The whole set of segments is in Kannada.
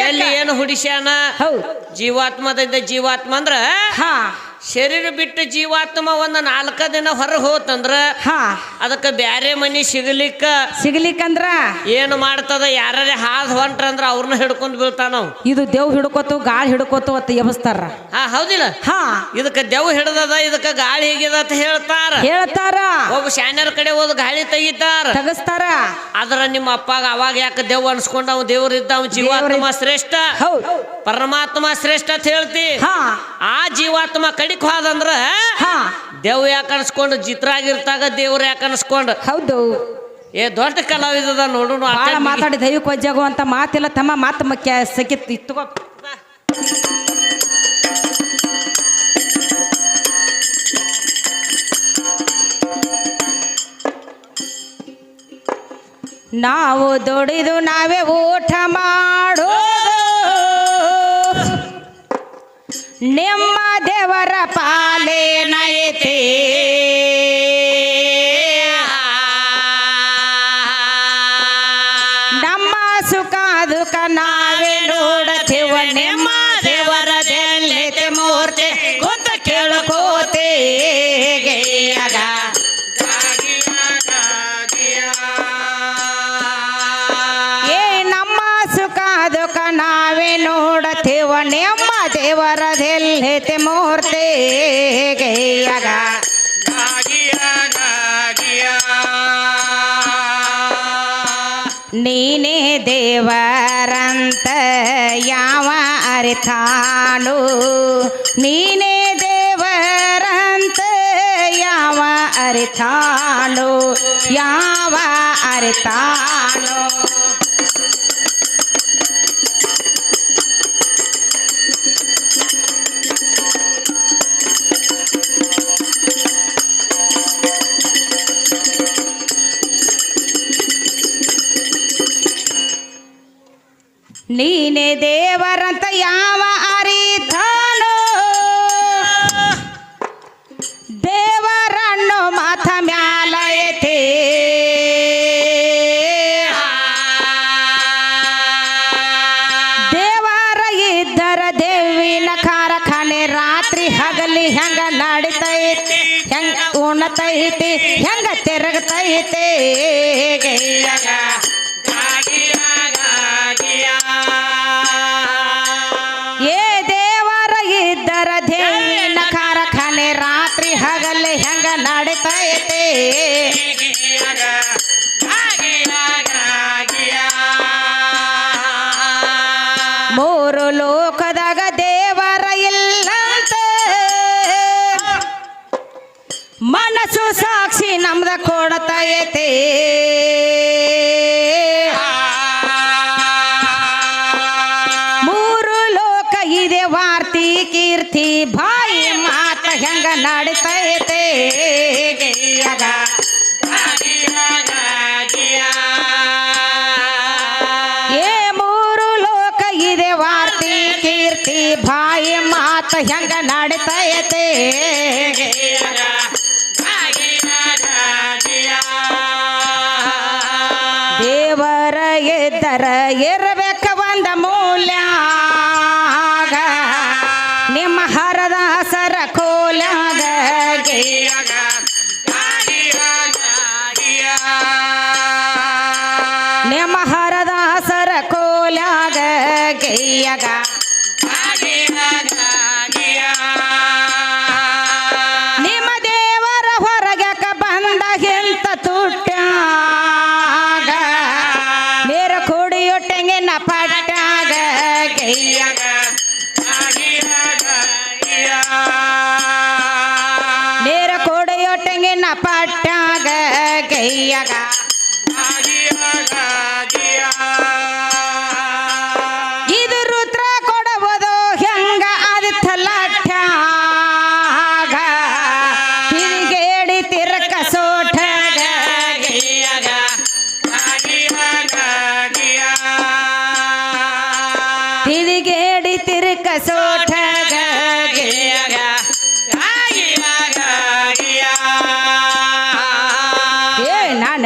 ಎಲ್ಲಿ ಏನು ಹುಡಿಸ್ಯಾನ? ಜೀವಾತ್ಮದಿಂದ ಜೀವಾತ್ಮ ಅಂದ್ರ ಹಾ. ಶರೀರ ಬಿಟ್ಟು ಜೀವಾತ್ಮ ಒಂದು ನಾಲ್ಕ ದಿನ ಹೊರ ಹೋತಂದ್ರ ಹಾ. ಅದಕ್ಕೆ ಬ್ಯಾರೆ ಮನಿ ಸಿಗಲಿಕ್ಕ ಸಿಗ್ಲಿಕ್ಕಂದ್ರ? ಏನು ಮಾಡ್ತದ? ಯಾರೇ ಹಾದ್ ಹೊಂಟ್ರಂದ್ರ ಅವ್ರನ್ನ ಹಿಡ್ಕೊಂಡ್ ಬೀಳ್ತಾನ ಇದು ದೇವ್ ಹಿಡ್ಕೋತು ಗಾಳಿ ಹಿಡ್ಕೋತು ಅಂತ ಎಬಸ್ತಾರ. ಹಾ ಹೌದಿಲ್ಲ? ಹಾ. ಇದಕ್ಕೆ ದೇವ್ ಹಿಡ್ದದ ಇದಕ್ಕ ಗಾಳಿ ಹೇಗಿದೆ ಅಂತ ಹೇಳ್ತಾರ. ಹೇಳ್ತಾರ. ಒಬ್ಬ ಶಾನ್ಯರ ಕಡೆ ಹೋದ್ ಗಾಳಿ ತೆಗಿತಾರ. ತಗಸ್ತಾರ. ಆದ್ರ ನಿಮ್ಮ ಅಪ್ಪಾಗ ಅವಾಗ ಯಾಕೆ ದೇವ್ ಅನ್ಸ್ಕೊಂಡ ಅವ್? ದೇವ್ರ ಇದ್ದ ಅವ್ ಜೀವಾತ್ಮ ಶ್ರೇಷ್ಠ. ಪರಮಾತ್ಮ ಶ್ರೇಷ್ಠ ಅಂತ ಹೇಳ್ತಿ. ಹಾ. ಆ ಜೀವಾತ್ಮ ಕಡಿಕ್ ಹೋದಂದ್ರ ಹಾ. ದೇವ್ ಯಾಕೆ ಅನ್ಸ್ಕೊಂಡು ಚಿತ್ರಾಗಿರ್ತಾಗ ದೇವ್ರ ಯಾಕೆ ಅನ್ಸ್ಕೊಂಡು? ಹೌದು. ಏ ದೊಡ್ಡ ಕಲಾವಿದದ ನೋಡು ಮಾತಾಡಿ ದೈವಕ್ಕೆ ವಜ್ಜಾಗು ಅಂತ ಮಾತಿಲ್ಲ ತಮ್ಮ ಮಾತು ಮಕ್ಕ ಸಕಿತ್ತು ಇತ್ತುಕೋ ನಾವು ದುಡಿದು ನಾವೇ ಊಟ ಮಾಡೋ. ನಿಮ್ಮ ದೇವರ ಪಾಲೇನೈತಿ ನಮ್ಮ ಸುಖ ದುಃಖ ನಾವೇ ನೋಡತೇವ. ನಿಮ್ಮ ದೇವರದೆಲ್ಲಿದೆ ಮೂರ್ತಿ ಗೈಯಾಗ. ನೀನೇ ದೇವರಂತ ಯಾವ ಅರಿತಾನು ನೀನೇ ದೇವರಂತ ಯಾವ ಅರಿತಾನು ಯಾವ ಅರಿತಾನು ನೀನೇ ದೇವರಂತ ಯಾವ ಅರಿತಾನೋ? ದೇವರನ್ನು ಮಾಥ ಮ್ಯಾಲ ದೇವರ ಇದ್ದರ ದೇವಿನ ಕಾರ್ಖಾನೆ ರಾತ್ರಿ ಹಗಲಿ ಹೆಂಗ ನಡಿತೈತಿ? ಹೆಂಗ ಉಣತೈತಿ? ಹೆಂಗ ತಿರುಗತೈತಿ? ಸಾಕ್ಷಿ ನಮ್ದ ಕೊಡತೈತೆ. ಮೂರು ಲೋಕ ಇದೆ ವಾರ್ತಿ ಕೀರ್ತಿ, ಬಾಯಿ ಮಾತ ಹೆಂಗ ನಡಿತೈತೆ. ಏ ಮೂರು ಲೋಕ ಇದೆ ವಾರ್ತಿ ಕೀರ್ತಿ, ಬಾಯಿ ಮಾತ ಹೆಂಗ ನಡಿತೈತೆ. ಇರಬೇಕ ಒಂದ ಮೂಲ್ಯ ನಿಮ್ಮ ಹರದ ಹಸರ ಗೆಯ್ಯಗ. ನಿಮ್ಮ ಹರದ ಹಸರ ಕೋಲ್ಯಾಗ ಗೆಯ್ಯಗ ಪಟ್ಟಾಗ ಗೆಯ್ಯಗ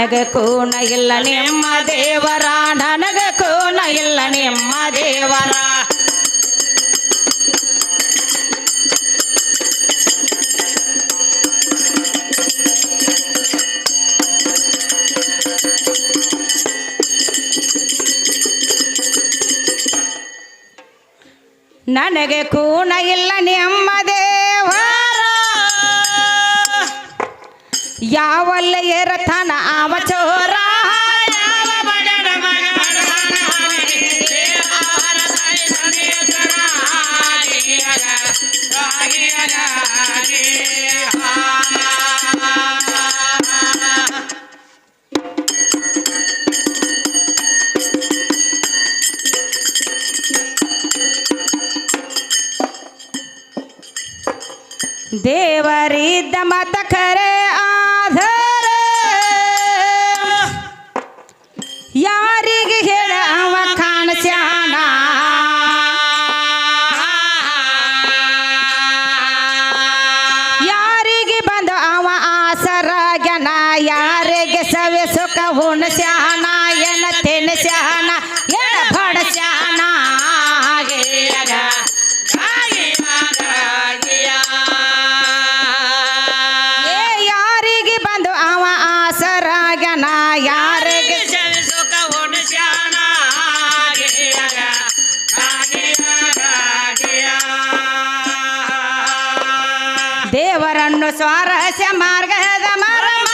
ನನಗ ಕೂನ ಇಲ್ಲ ನಿಮ್ಮ ದೇವರ ನನಗ ಕೂನ ಇಲ್ಲ ನಿಮ್ಮ ದೇವರ ನನಗೆ ಕೂನ ಇಲ್ಲ ನಿಮ್ಮ ಯಾವಲ್ಲ ಎರತನ ಅವ ಚೋರ ದೇವರಿದ್ದ ಮತ ಖರೆ ದೇವರನ್ನು ಸ್ವಾರಸ್ಯ ಮಾರ್ಗದ ಮರಮ.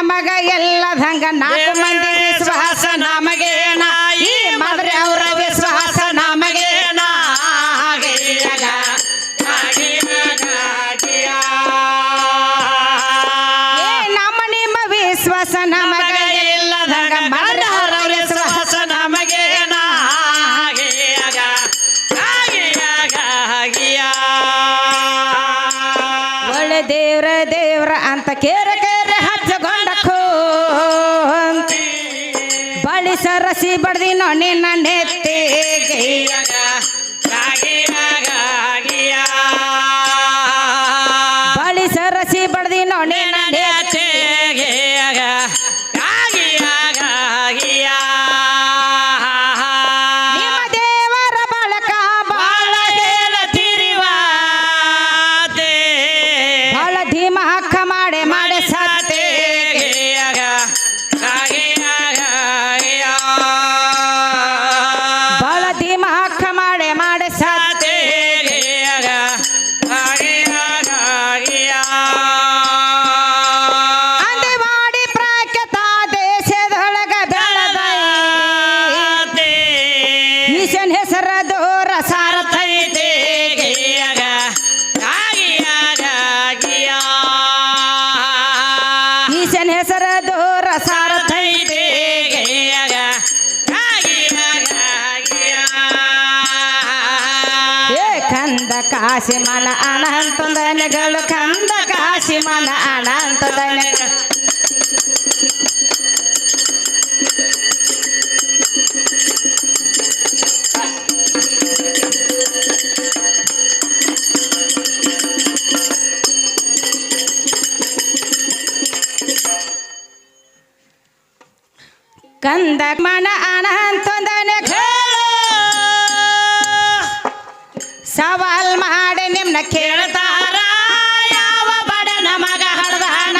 ನಮಗ ಎಲ್ಲದಂಗ ನಾಲ್ಕು ಮಂದಿ ವಿಶ್ವಾಸ ನಮಗೇನ? ಈ ಮದ್ರೆ ಅವರ ವಿಶ್ವಾಸ ನಮಗೇನ? ನಮ್ಮ ನಿಮ್ಮ ವಿಶ್ವಾಸ ನಮಗ ಸರಸಿ ಬಡ್ದಿ ನಿನ್ನ ನೆತ್ತಿಗೆ ಹೆಸರ ದೂರ ಸಾರಥೈತೆ ಏ ಕಂದ ಕಾಶಿ ಮನ ಅನಂತದನೆಗಳು ಕಂದ ಕಾಶಿ ಮನ ಅನಂತದನೆ ಗಂಧ ಮನ ಅನಂತೊಂದನೆ ಸವಾಲ್ ಮಾಡಿ ನಿಮ್ನ ಕೇಳ್ತಾರ. ಯಾವ ಬಡ ನಮಗ ಹಡ್ದ ಹಣ